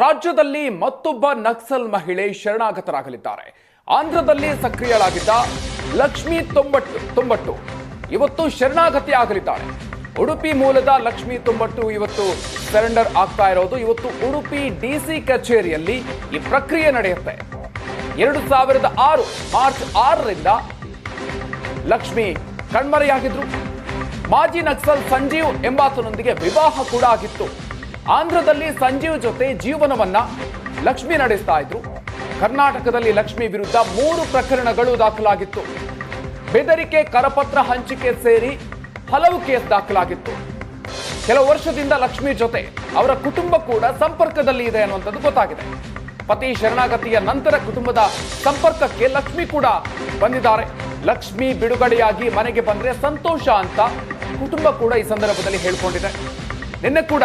ರಾಜ್ಯದಲ್ಲಿ ಮತ್ತೊಬ್ಬ ನಕ್ಸಲ್ ಮಹಿಳೆ ಶರಣಾಗತರಾಗಲಿದ್ದಾರೆ. ಆಂಧ್ರದಲ್ಲಿ ಸಕ್ರಿಯಳಾಗಿದ್ದ ಲಕ್ಷ್ಮಿ ತೊಂಬಟ್ಟು ತೊಂಬಟ್ಟು ಇವತ್ತು ಶರಣಾಗತಿ ಆಗಲಿದ್ದಾರೆ. ಉಡುಪಿ ಮೂಲದ ಲಕ್ಷ್ಮಿ ತೊಂಬಟ್ಟು ಇವತ್ತು ಸರೆಂಡರ್ ಆಗ್ತಾ ಇರೋದು. ಇವತ್ತು ಉಡುಪಿ ಡಿಸಿ ಕಚೇರಿಯಲ್ಲಿ ಈ ಪ್ರಕ್ರಿಯೆ ನಡೆಯುತ್ತೆ. ಎರಡು ಸಾವಿರದ ಆರು, ಮಾರ್ಚ್ ಆರರಿಂದ ಲಕ್ಷ್ಮಿ ಕಣ್ಮರೆಯಾಗಿದ್ರು. ಮಾಜಿ ನಕ್ಸಲ್ ಸಂಜೀವ್ ಎಂಬಾತನೊಂದಿಗೆ ವಿವಾಹ ಕೂಡ ಆಗಿತ್ತು. ಆಂಧ್ರದಲ್ಲಿ ಸಂಜೀವ್ ಜೊತೆ ಜೀವನವನ್ನ ಲಕ್ಷ್ಮಿ ನಡೆಸ್ತಾ ಇದ್ರು. ಕರ್ನಾಟಕದಲ್ಲಿ ಲಕ್ಷ್ಮಿ ವಿರುದ್ಧ ಮೂರು ಪ್ರಕರಣಗಳು ದಾಖಲಾಗಿತ್ತು. ಬೆದರಿಕೆ, ಕರಪತ್ರ ಹಂಚಿಕೆ ಸೇರಿ ಹಲವು ಕೇಸ್ ದಾಖಲಾಗಿತ್ತು. ಕೆಲವು ವರ್ಷದಿಂದ ಲಕ್ಷ್ಮಿ ಜೊತೆ ಅವರ ಕುಟುಂಬ ಕೂಡ ಸಂಪರ್ಕದಲ್ಲಿ ಇದೆ ಅನ್ನುವಂಥದ್ದು ಗೊತ್ತಾಗಿದೆ. ಪತಿ ಶರಣಾಗತಿಯ ನಂತರ ಕುಟುಂಬದ ಸಂಪರ್ಕಕ್ಕೆ ಲಕ್ಷ್ಮಿ ಕೂಡ ಬಂದಿದ್ದಾರೆ. ಲಕ್ಷ್ಮಿ ಬಿಡುಗಡೆಯಾಗಿ ಮನೆಗೆ ಬಂದ್ರೆ ಸಂತೋಷ ಅಂತ ಕುಟುಂಬ ಕೂಡ ಈ ಸಂದರ್ಭದಲ್ಲಿ ಹೇಳ್ಕೊಂಡಿದೆ. ನಿನ್ನೆ ಕೂಡ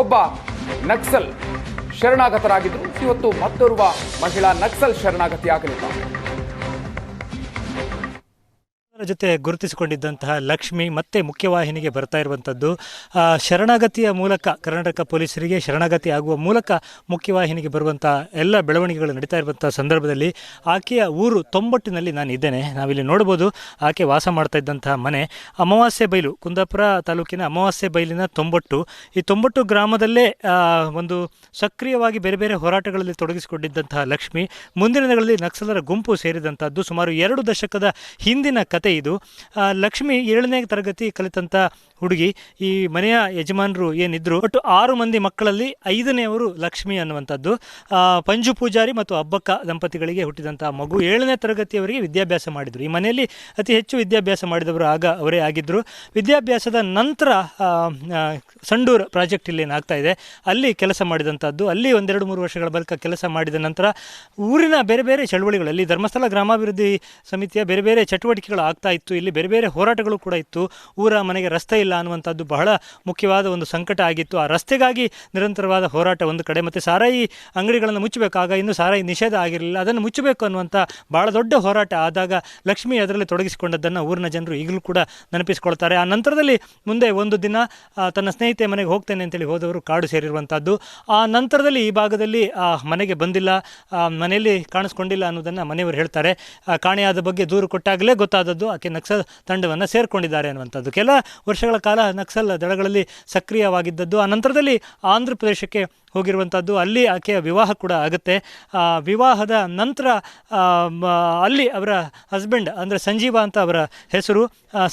ಒಬ್ಬ ನಕ್ಸಲ್ ಶರಣಾಗತರಾಗಿದ್ದರು. ಇವತ್ತು ಮತ್ತೋರ್ವ ಮಹಿಳಾ ನಕ್ಸಲ್ ಶರಣಾಗತಿ ಆಗಲಿದ್ದಾರೆ ಅದರ ಜೊತೆ ಗುರುತಿಸಿಕೊಂಡಿದ್ದಂತಹ ಲಕ್ಷ್ಮಿ ಮತ್ತೆ ಮುಖ್ಯವಾಹಿನಿಗೆ ಬರ್ತಾ ಇರುವಂಥದ್ದು ಶರಣಾಗತಿಯ ಮೂಲಕ, ಕರ್ನಾಟಕ ಪೊಲೀಸರಿಗೆ ಶರಣಾಗತಿ ಆಗುವ ಮೂಲಕ ಮುಖ್ಯವಾಹಿನಿಗೆ ಬರುವಂಥ ಎಲ್ಲ ಬೆಳವಣಿಗೆಗಳು ನಡೀತಾ ಇರುವಂಥ ಸಂದರ್ಭದಲ್ಲಿ ಆಕೆಯ ಊರು ತೊಂಬಟ್ಟಿನಲ್ಲಿ ನಾನು ಇದ್ದೇನೆ. ನಾವಿಲ್ಲಿ ನೋಡ್ಬೋದು ಆಕೆ ವಾಸ ಮಾಡ್ತಾ ಇದ್ದಂತಹ ಮನೆ. ಅಮಾವಾಸ್ಯೆ ಬೈಲು, ಕುಂದಾಪುರ ತಾಲೂಕಿನ ಅಮಾವಾಸ್ಯೆ ಬೈಲಿನ ತೊಂಬಟ್ಟು. ಈ ತೊಂಬಟ್ಟು ಗ್ರಾಮದಲ್ಲೇ ಒಂದು ಸಕ್ರಿಯವಾಗಿ ಬೇರೆ ಬೇರೆ ಹೋರಾಟಗಳಲ್ಲಿ ತೊಡಗಿಸಿಕೊಂಡಿದ್ದಂತಹ ಲಕ್ಷ್ಮಿ, ಮುಂದಿನ ದಿನಗಳಲ್ಲಿ ನಕ್ಸಲರ ಗುಂಪು ಸೇರಿದಂಥದ್ದು ಸುಮಾರು ಎರಡು ದಶಕದ ಹಿಂದಿನ ಕತೆ ಇದು. ಲಕ್ಷ್ಮಿ ಏಳನೇ ತರಗತಿ ಕಲಿತಂಥ ಹುಡುಗಿ. ಈ ಮನೆಯ ಯಜಮಾನರು ಏನಿದ್ರು, ಒಟ್ಟು ಆರು ಮಂದಿ ಮಕ್ಕಳಲ್ಲಿ ಐದನೆಯವರು ಲಕ್ಷ್ಮಿ ಅನ್ನುವಂಥದ್ದು. ಪಂಜು ಪೂಜಾರಿ ಮತ್ತು ಅಬ್ಬಕ್ಕ ದಂಪತಿಗಳಿಗೆ ಹುಟ್ಟಿದಂಥ ಮಗು ಏಳನೇ ತರಗತಿಯವರಿಗೆ ವಿದ್ಯಾಭ್ಯಾಸ ಮಾಡಿದರು. ಈ ಮನೆಯಲ್ಲಿ ಅತಿ ಹೆಚ್ಚು ವಿದ್ಯಾಭ್ಯಾಸ ಮಾಡಿದವರು ಆಗ ಅವರೇ ಆಗಿದ್ದರು ವಿದ್ಯಾಭ್ಯಾಸದ ನಂತರ ಸಂಡೂರ್ ಪ್ರಾಜೆಕ್ಟ್ ಇಲ್ಲಿ ಏನಾಗ್ತಾ ಇದೆ, ಅಲ್ಲಿ ಕೆಲಸ ಮಾಡಿದಂಥದ್ದು. ಅಲ್ಲಿ ಒಂದೆರಡು ಮೂರು ವರ್ಷಗಳ ಬಳಿಕ ಕೆಲಸ ಮಾಡಿದ ನಂತರ ಊರಿನ ಬೇರೆ ಬೇರೆ ಚಳವಳಿಗಳಲ್ಲಿ ಧರ್ಮಸ್ಥಳ ಗ್ರಾಮಾಭಿವೃದ್ಧಿ ಸಮಿತಿಯ ಬೇರೆ ಬೇರೆ ಚಟುವಟಿಕೆಗಳು ಇತ್ತು. ಇಲ್ಲಿ ಬೇರೆ ಬೇರೆ ಹೋರಾಟಗಳು ಕೂಡ ಇತ್ತು. ಊರ ಮನೆಗೆ ರಸ್ತೆ ಇಲ್ಲ ಅನ್ನುವಂಥದ್ದು ಬಹಳ ಮುಖ್ಯವಾದ ಒಂದು ಸಂಕಟ ಆಗಿತ್ತು. ಆ ರಸ್ತೆಗಾಗಿ ನಿರಂತರವಾದ ಹೋರಾಟ ಒಂದು ಕಡೆ ಮತ್ತು ಸಾರಾಯಿ ಅಂಗಡಿಗಳನ್ನು ಮುಚ್ಚಬೇಕಾಗ ಇನ್ನೂ ಸಾರಾಯಿ ನಿಷೇಧ ಆಗಿರಲಿಲ್ಲ. ಅದನ್ನು ಮುಚ್ಚಬೇಕು ಅನ್ನುವಂಥ ಭಾಳ ದೊಡ್ಡ ಹೋರಾಟ ಆದಾಗ ಲಕ್ಷ್ಮಿ ಅದರಲ್ಲಿ ತೊಡಗಿಸಿಕೊಂಡದ್ದನ್ನು ಊರಿನ ಜನರು ಈಗಲೂ ಕೂಡ ನೆನಪಿಸಿಕೊಳ್ತಾರೆ. ಆ ನಂತರದಲ್ಲಿ ಮುಂದೆ ಒಂದು ದಿನ ತನ್ನ ಸ್ನೇಹಿತೆ ಮನೆಗೆ ಹೋಗ್ತೇನೆ ಅಂತೇಳಿ ಹೋದವರು ಕಾಡು ಸೇರಿರುವಂಥದ್ದು. ಆ ನಂತರದಲ್ಲಿ ಈ ಭಾಗದಲ್ಲಿ, ಆ, ಮನೆಗೆ ಬಂದಿಲ್ಲ. ಮನೆಯಲ್ಲಿ ಕಾಣಿಸ್ಕೊಂಡಿಲ್ಲ ಅನ್ನೋದನ್ನು ಮನೆಯವರು ಹೇಳ್ತಾರೆ. ಕಾಣೆಯಾದ ಬಗ್ಗೆ ದೂರು ಕೊಟ್ಟಾಗಲೇ ಗೊತ್ತಾದದ್ದು. ಆಕೆ ನಕ್ಸಲ್ ತಂಡವನ್ನು ಸೇರಿಕೊಂಡಿದ್ದಾರೆ ಅನ್ನುವಂಥದ್ದು. ಕೆಲ ವರ್ಷಗಳ ಕಾಲ ನಕ್ಸಲ್ ದಳಗಳಲ್ಲಿ ಸಕ್ರಿಯವಾಗಿದ್ದದ್ದು, ಆ ನಂತರದಲ್ಲಿ ಆಂಧ್ರ ಪ್ರದೇಶಕ್ಕೆ ಹೋಗಿರುವಂಥದ್ದು. ಅಲ್ಲಿ ಆಕೆಯ ವಿವಾಹ ಕೂಡ ಆಗುತ್ತೆ. ವಿವಾಹದ ನಂತರ ಅಲ್ಲಿ ಅವರ ಹಸ್ಬೆಂಡ್ ಅಂದರೆ ಸಂಜೀವ ಅಂತ ಅವರ ಹೆಸರು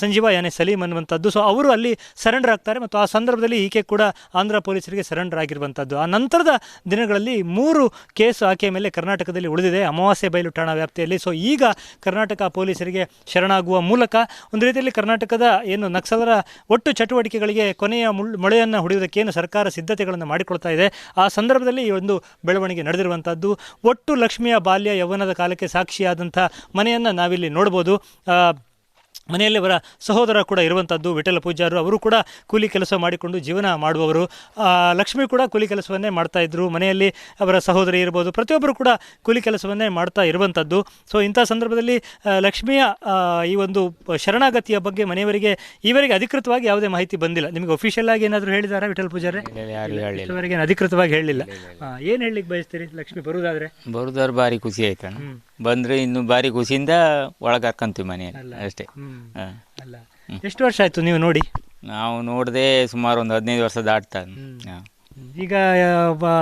ಸಂಜೀವ ಯಾನೆ ಸಲೀಂ ಅನ್ನುವಂಥದ್ದು. ಸೊ ಅವರು ಅಲ್ಲಿ ಸರೆಂಡರ್ ಆಗ್ತಾರೆ ಮತ್ತು ಆ ಸಂದರ್ಭದಲ್ಲಿ ಈಕೆ ಕೂಡ ಆಂಧ್ರ ಪೊಲೀಸರಿಗೆ ಸರೆಂಡರ್ ಆಗಿರುವಂಥದ್ದು. ಆ ನಂತರದ ದಿನಗಳಲ್ಲಿ ಮೂರು ಕೇಸು ಆಕೆಯ ಮೇಲೆ ಕರ್ನಾಟಕದಲ್ಲಿ ಉಳಿದಿದೆ. ಅಮಾವಾಸ್ಯೆ ಬಯಲು ಠಾಣಾ ವ್ಯಾಪ್ತಿಯಲ್ಲಿ. ಸೊ ಈಗ ಕರ್ನಾಟಕ ಪೊಲೀಸರಿಗೆ ಶರಣಾಗುವ ಮೂಲಕ ಒಂದು ರೀತಿಯಲ್ಲಿ ಕರ್ನಾಟಕದ ಏನು ನಕ್ಸಲರ ಒಟ್ಟು ಚಟುವಟಿಕೆಗಳಿಗೆ ಕೊನೆಯ ಮುಳ್, ಮೊಳೆಯನ್ನು ಹೊಡೆಯುವುದಕ್ಕೇನು ಸರ್ಕಾರ ಸಿದ್ಧತೆಗಳನ್ನು ಮಾಡಿಕೊಳ್ತಾ ಇದೆ. ಆ ಸಂದರ್ಭದಲ್ಲಿ ಈ ಒಂದು ಬೆಳವಣಿಗೆ ನಡೆದಿರುವಂಥದ್ದು ಒಟ್ಟು ಲಕ್ಷ್ಮಿಯ ಬಾಲ್ಯ ಯೌವನದ ಕಾಲಕ್ಕೆ ಸಾಕ್ಷಿಯಾದಂಥ ಮನೆಯನ್ನು ನಾವಿಲ್ಲಿ ನೋಡ್ಬೋದು. ಮನೆಯಲ್ಲಿ ಅವರ ಸಹೋದರ ಕೂಡ ಇರುವಂಥದ್ದು ವಿಠಲ ಪೂಜಾರು ಅವರು ಕೂಡ ಕೂಲಿ ಕೆಲಸ ಮಾಡಿಕೊಂಡು ಜೀವನ ಮಾಡುವವರು. ಲಕ್ಷ್ಮಿ ಕೂಡ ಕೂಲಿ ಕೆಲಸವನ್ನೇ ಮಾಡ್ತಾ ಇದ್ದರು ಮನೆಯಲ್ಲಿ ಅವರ ಸಹೋದರಿ ಇರ್ಬೋದು ಪ್ರತಿಯೊಬ್ಬರು ಕೂಡ ಕೂಲಿ ಕೆಲಸವನ್ನೇ ಮಾಡ್ತಾ ಇರುವಂಥದ್ದು ಸೊ ಇಂಥ ಸಂದರ್ಭದಲ್ಲಿ ಲಕ್ಷ್ಮಿಯ ಈ ಒಂದು ಶರಣಾಗತಿಯ ಬಗ್ಗೆ ಮನೆಯವರಿಗೆ ಈವರೆಗೆ ಅಧಿಕೃತವಾಗಿ ಯಾವುದೇ ಮಾಹಿತಿ ಬಂದಿಲ್ಲ. ನಿಮಗೆ ಅಫಿಷಿಯಲ್ ಆಗಿ ಏನಾದರೂ ಹೇಳಿದಾರಾ ವಿಠಲ್ ಪೂಜಾರೆ ಯಾರು ಹೇಳಿಲ್ಲ ಏನು ಅಧಿಕೃತವಾಗಿ ಹೇಳಲಿಲ್ಲ ಏನು ಹೇಳಲಿಕ್ಕೆ ಬಯಸ್ತೀರಿ ಲಕ್ಷ್ಮಿ ಬರುವುದಾದ್ರೆ ಬರುದಾರ ಭಾರಿ ಖುಷಿ ಆಯ್ತಣ್ಣ. ಬಂದ್ರೆ ಇನ್ನು ಭಾರಿ ಖುಷಿಯಿಂದ ಒಳಗೆ ಹಾಕಂತೀವಿ ಮನೆಯಲ್ಲಿ ಅಷ್ಟೇ. ಹಾ. ಅಲ್ಲ. ಎಷ್ಟು ವರ್ಷ ಆಯ್ತು ನೀವು ನೋಡಿ? ನಾವು ನೋಡದೆ ಸುಮಾರು ಒಂದು ಹದಿನೈದು ವರ್ಷ ದಾಟ್ತಾ ಹಾ. ಈಗ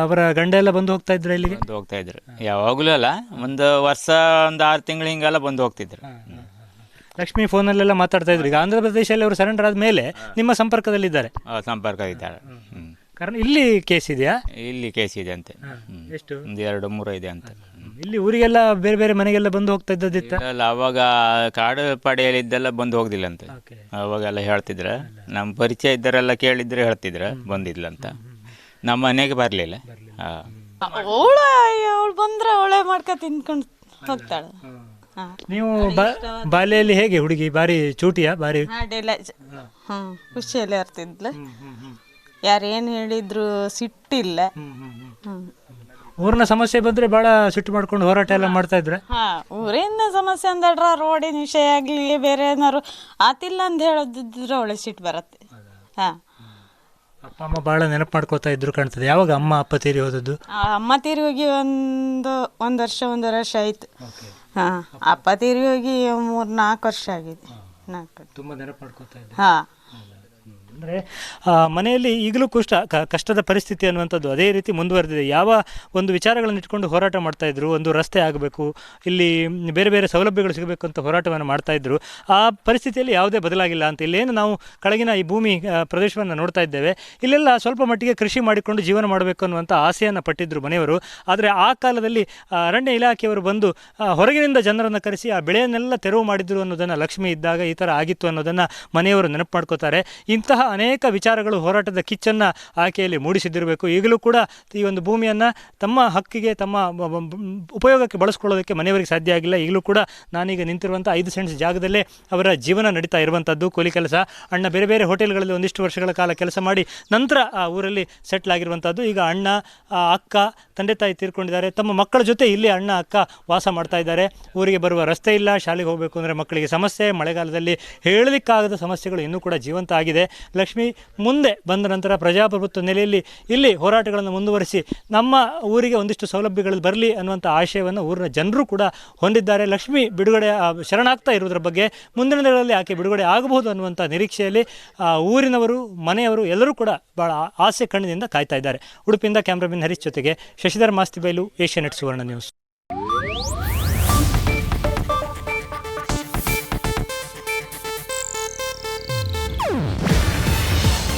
ಅವರ ಗಂಡ ಎಲ್ಲ ಬಂದು ಹೋಗ್ತಾ ಇದ್ರು ಇಲ್ಲಿಗೆ? ಬಂದು ಹೋಗ್ತಾ ಇದ್ರು. ಯಾವಾಗಲೂ ಅಲ್ಲ ಒಂದು ವರ್ಷ ಒಂದು ಆರು ತಿಂಗಳು ಹಿಂಗೆಲ್ಲ ಬಂದು ಹೋಗ್ತಿದ್ರು. ಲಕ್ಷ್ಮಿ ಫೋನಲ್ಲೆಲ್ಲ ಮಾತಾಡ್ತಾ ಇದ್ರು. ಈಗ ಆಂಧ್ರ ಪ್ರದೇಶದಲ್ಲಿ ಅವರು ಸರೆಂಡರ್ ಆದ್ಮೇಲೆ ನಿಮ್ಮ ಸಂಪರ್ಕದಲ್ಲಿದ್ದಾರೆ. ಆ, ಸಂಪರ್ಕ ಇದ್ದಾಳೆ ಹ್ಮ್. ಕಾರಣ ಇಲ್ಲಿ ಕೇಸ್ ಇದೆಯಾ? ಇಲ್ಲಿ ಕೇಸ್ ಇದೆ ಅಂತೆ. ಹ್ಮ್. ಎಷ್ಟು? ಒಂದು ಎರಡು ಮೂರು ಇದೆ ಅಂತ. ಇಲ್ಲಿ ಊರಿಗೆಲ್ಲ ಬೇರೆ ಬೇರೆ ಮನೆಗೆಲ್ಲ ಬಂದು ಹೋಗ್ತಾ ಇದ್ದದಿತ್ತ ಇಲ್ಲ, ಅವಾಗ ಕಾಡು ಪಡೆಯಲ್ಲಿ ಇದ್ದೆಲ್ಲ ಬಂದು ಹೋಗ್ದಿಲ್ಲ ಅಂತ ಓಕೆ. ಅವಾಗೆಲ್ಲ ಹೇಳ್ತಿದ್ರ. ನಮ್ಮ ಪರಿಚಯ ಇದ್ದರೆಲ್ಲ ಕೇಳಿದ್ರೆ ಹೇಳ್ತಿದ್ರ ಬಂದಿಲ್ಲ ಅಂತ ನಮ್ಮ ಮನೆಗೆ ಬರಲಿಲ್ಲ. ಹಾಂ. ಅವಳ ಅವಳು ಬಂದ್ರೆ ಅವಳೇ ಮಾಡ್ಕೊ ತಿನ್ಕೊಂಡು ಹೋಗ್ತಾಳೆ. ಹಾ. ನೀವು ಬಾ- ಬಾಲ್ಯದಲ್ಲಿ ಹೇಗೆ ಹುಡುಗಿ? ಬಾರಿ ಚೂಟಿಯಾ? ಬಾರಿ ಖುಷಿಯಲ್ಲಿ ಇರ್ತಿದ್ಲು. ಯಾರೇನು ಹೇಳಿದ್ರು ಸಿಟ್ಟಿಲ್ಲ. ಊರಿನ ಸಮಸ್ಯೆ ಬಂದ್ರೆ ಬಹಳ ಸಿಟ್ಟು ಮಾಡ್ಕೊಂಡು ಹೋರಾಟ ಎಲ್ಲ ಮಾಡ್ತಾ ಇದ್ರೆ. ಹಾ ಊರಿನ ಸಮಸ್ಯೆ ಅಂದಡ್ರ ರೋಡಿನ ವಿಷಯ ಆಗ್ಲಿ ಬೇರೆ ಏನಾರು ಆತಿಲ್ಲ ಅಂತ ಹೇಳೋದಿದ್ರೆ ಒಳ್ಳೆ ಸಿಟ್ಟು ಬರುತ್ತೆ. ಹಾ. ಅಪ್ಪ ಅಮ್ಮ ಬಹಳ ನೆನಪು ಮಾಡ್ಕೋತಾ ಇದ್ರು ಕಾಣ್ತದೆ. ಯಾವಾಗ ಅಮ್ಮ ಅಪ್ಪ ತೀರಿ ಹೋದದ್ದು? ಆ, ಅಮ್ಮ ತೀರಿ ಹೋಗಿ ಒಂದು ಒಂದು ವರ್ಷ ಒಂದೂವರೆ ವರ್ಷ ಆಯ್ತು. ಹಾಂ ಅಪ್ಪ ತೀರಿ ಹೋಗಿ ಮೂರು ನಾಲ್ಕು ವರ್ಷ ಆಗಿದೆ. ನಾಲ್ಕು ತುಂಬಾ ನೆನಪು ಮಾಡ್ಕೋತಾ ಇದ್ದೆ. ಹಾಂ. ಅಂದರೆ ಮನೆಯಲ್ಲಿ ಈಗಲೂ ಕಷ್ಟ ಕಷ್ಟದ ಪರಿಸ್ಥಿತಿ ಅನ್ನುವಂಥದ್ದು ಅದೇ ರೀತಿ ಮುಂದುವರೆದಿದೆ. ಯಾವ ಒಂದು ವಿಚಾರಗಳನ್ನು ಇಟ್ಕೊಂಡು ಹೋರಾಟ ಮಾಡ್ತಾಯಿದ್ರು ಒಂದು ರಸ್ತೆ ಆಗಬೇಕು, ಇಲ್ಲಿ ಬೇರೆ ಬೇರೆ ಸೌಲಭ್ಯಗಳು ಸಿಗಬೇಕು ಅಂತ ಹೋರಾಟವನ್ನು ಮಾಡ್ತಾ ಇದ್ರು, ಆ ಪರಿಸ್ಥಿತಿಯಲ್ಲಿ ಯಾವುದೇ ಬದಲಾಗಿಲ್ಲ ಅಂತ. ಇಲ್ಲೇನು ನಾವು ಕೆಳಗಿನ ಈ ಭೂಮಿ ಪ್ರದೇಶವನ್ನು ನೋಡ್ತಾ ಇದ್ದೇವೆ. ಇಲ್ಲೆಲ್ಲ ಸ್ವಲ್ಪ ಮಟ್ಟಿಗೆ ಕೃಷಿ ಮಾಡಿಕೊಂಡು ಜೀವನ ಮಾಡಬೇಕು ಅನ್ನುವಂಥ ಆಸೆಯನ್ನು ಪಟ್ಟಿದ್ರು ಮನೆಯವರು. ಆದರೆ ಆ ಕಾಲದಲ್ಲಿ ಅರಣ್ಯ ಇಲಾಖೆಯವರು ಬಂದು ಹೊರಗಿನಿಂದ ಜನರನ್ನು ಕರೆಸಿ ಆ ಬೆಳೆಯನ್ನೆಲ್ಲ ತೆರವು ಮಾಡಿದ್ರು ಅನ್ನೋದನ್ನು ಲಕ್ಷ್ಮಿ ಇದ್ದಾಗ ಈ ಥರ ಆಗಿತ್ತು ಅನ್ನೋದನ್ನು ಮನೆಯವರು ನೆನಪು ಮಾಡ್ಕೋತಾರೆ. ಇಂತಹ ಅನೇಕ ವಿಚಾರಗಳು ಹೋರಾಟದ ಕಿಚ್ಚನ್ನು ಆಕೆಯಲ್ಲಿ ಮೂಡಿಸಿದ್ದಿರಬೇಕು. ಈಗಲೂ ಕೂಡ ಈ ಒಂದು ಭೂಮಿಯನ್ನು ತಮ್ಮ ಹಕ್ಕಿಗೆ, ತಮ್ಮ ಉಪಯೋಗಕ್ಕೆ ಬಳಸ್ಕೊಳ್ಳೋದಕ್ಕೆ ಮನೆಯವರಿಗೆ ಸಾಧ್ಯ ಆಗಿಲ್ಲ. ಈಗಲೂ ಕೂಡ ನಾನೀಗ ನಿಂತಿರುವಂಥ ಐದು ಸೆಂಟ್ಸ್ ಜಾಗದಲ್ಲೇ ಅವರ ಜೀವನ ನಡೀತಾ ಇರುವಂಥದ್ದು, ಕೂಲಿ ಕೆಲಸ. ಅಣ್ಣ ಬೇರೆ ಬೇರೆ ಹೋಟೆಲ್ಗಳಲ್ಲಿ ಒಂದಿಷ್ಟು ವರ್ಷಗಳ ಕಾಲ ಕೆಲಸ ಮಾಡಿ ನಂತರ ಆ ಊರಲ್ಲಿ ಸೆಟ್ಲ್ ಆಗಿರುವಂಥದ್ದು. ಈಗ ಅಣ್ಣ ಅಕ್ಕ, ತಂದೆ ತಾಯಿ ತೀರ್ಕೊಂಡಿದ್ದಾರೆ. ತಮ್ಮ ಮಕ್ಕಳ ಜೊತೆ ಇಲ್ಲಿ ಅಣ್ಣ, ಅಕ್ಕ ವಾಸ ಮಾಡ್ತಾ ಇದ್ದಾರೆ. ಊರಿಗೆ ಬರುವ ರಸ್ತೆ ಇಲ್ಲ, ಶಾಲೆಗೆ ಹೋಗಬೇಕು ಅಂದರೆ ಮಕ್ಕಳಿಗೆ ಸಮಸ್ಯೆ. ಮಳೆಗಾಲದಲ್ಲಿ ಹೇಳಲಿಕ್ಕಾಗದ ಸಮಸ್ಯೆಗಳು ಇನ್ನೂ ಕೂಡ ಜೀವಂತ ಆಗಿದೆ. ಲಕ್ಷ್ಮಿ ಮುಂದೆ ಬಂದ ನಂತರ ಪ್ರಜಾಪ್ರಭುತ್ವ ನೆಲೆಯಲ್ಲಿ ಇಲ್ಲಿ ಹೋರಾಟಗಳನ್ನು ಮುಂದುವರಿಸಿ ನಮ್ಮ ಊರಿಗೆ ಒಂದಿಷ್ಟು ಸೌಲಭ್ಯಗಳು ಬರಲಿ ಅನ್ನುವಂಥ ಆಶಯವನ್ನು ಊರಿನ ಜನರು ಕೂಡ ಹೊಂದಿದ್ದಾರೆ. ಲಕ್ಷ್ಮಿ ಬಿಡುಗಡೆ ಶರಣಾಗ್ತಾ ಇರುವುದರ ಬಗ್ಗೆ ಮುಂದಿನ ದಿನಗಳಲ್ಲಿ ಆಕೆ ಬಿಡುಗಡೆ ಆಗಬಹುದು ಅನ್ನುವಂಥ ನಿರೀಕ್ಷೆಯಲ್ಲಿ ಊರಿನವರು, ಮನೆಯವರು ಎಲ್ಲರೂ ಕೂಡ ಭಾಳ ಆಸೆ ಕಣ್ಣಿನಿಂದ ಕಾಯ್ತಾ ಇದ್ದಾರೆ. ಉಡುಪಿಯಿಂದ ಕ್ಯಾಮ್ರಾಮನ್ ಹರೀಶ್ ಜೊತೆಗೆ ಶಶಿಧರ್ ಮಾಸ್ತಿ ಬೈಲು ಏಷ್ಯಾನೆಟ್ ಸುವರ್ಣ ನ್ಯೂಸ್.